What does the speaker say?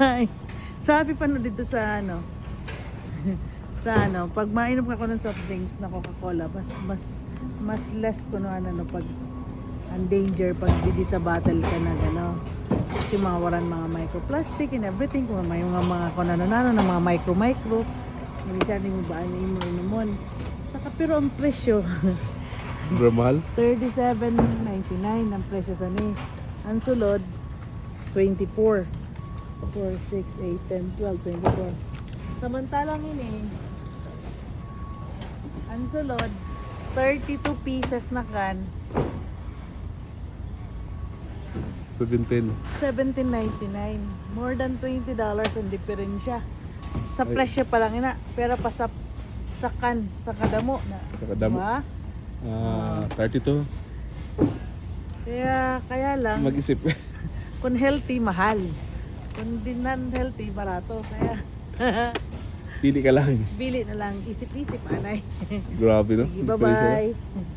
Ay, sabi pa no dito sa ano, sa ano, pag mainom ka ko ng soft drinks na Coca-Cola, mas mas mas less ko no ano no pag ang danger pag didi sa bottle ka na gano. Kasi mga waran mga microplastic and everything, kung may mga mga kung ano na mga micro micro, hindi siya mo ba ano mo inumon. Saka pero ang presyo, Bro, mahal? 37.99 ang presyo sa ni. Ang sulod 24. 4, 6, 8, 10, 12, 24. Samantalang ini ang sulod 32 pieces na kan 17. 17.99. More than 20 dollars ang diferensya. Sa Ay. presyo pa lang ina, pero pa sa sa kan, sa kadamo na. Sa kadamo. Diba? Ah, 32. Kaya kaya lang Mag-isip. kung healthy mahal. Kung di non-healthy barato. Kaya Pili ka lang. bili na lang isip-isip anay. Grabe, no? Sige, bye-bye.